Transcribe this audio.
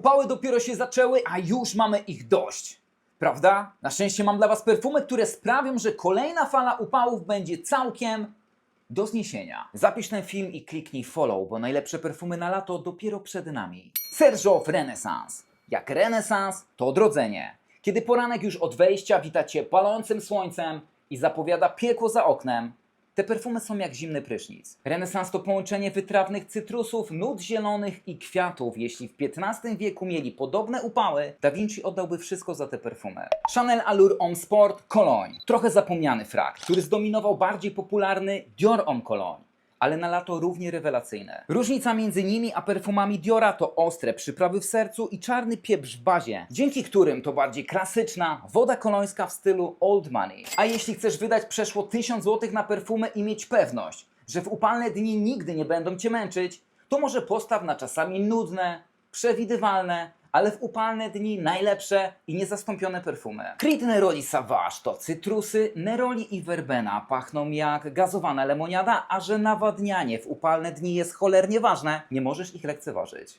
Upały dopiero się zaczęły, a już mamy ich dość. Prawda? Na szczęście mam dla Was perfumy, które sprawią, że kolejna fala upałów będzie całkiem do zniesienia. Zapisz ten film i kliknij follow, bo najlepsze perfumy na lato dopiero przed nami. Serżow Renesans. Jak renesans, to odrodzenie. Kiedy poranek już od wejścia wita Cię palącym słońcem i zapowiada piekło za oknem, te perfumy są jak zimny prysznic. Renesans to połączenie wytrawnych cytrusów, nut zielonych i kwiatów. Jeśli w XV wieku mieli podobne upały, Da Vinci oddałby wszystko za te perfumy. Chanel Allure Homme Sport Cologne. Trochę zapomniany frak, który zdominował bardziej popularny Dior Homme Cologne ale na lato równie rewelacyjne. Różnica między nimi a perfumami Diora to ostre przyprawy w sercu i czarny pieprz w bazie, dzięki którym to bardziej klasyczna woda kolońska w stylu old money. A jeśli chcesz wydać przeszło 1000 zł na perfumy i mieć pewność, że w upalne dni nigdy nie będą Cię męczyć, to może postaw na czasami nudne, przewidywalne, ale w upalne dni najlepsze i niezastąpione perfumy. Creed Neroli Savage to cytrusy, neroli i werbena pachną jak gazowana lemoniada, a że nawadnianie w upalne dni jest cholernie ważne, nie możesz ich lekceważyć.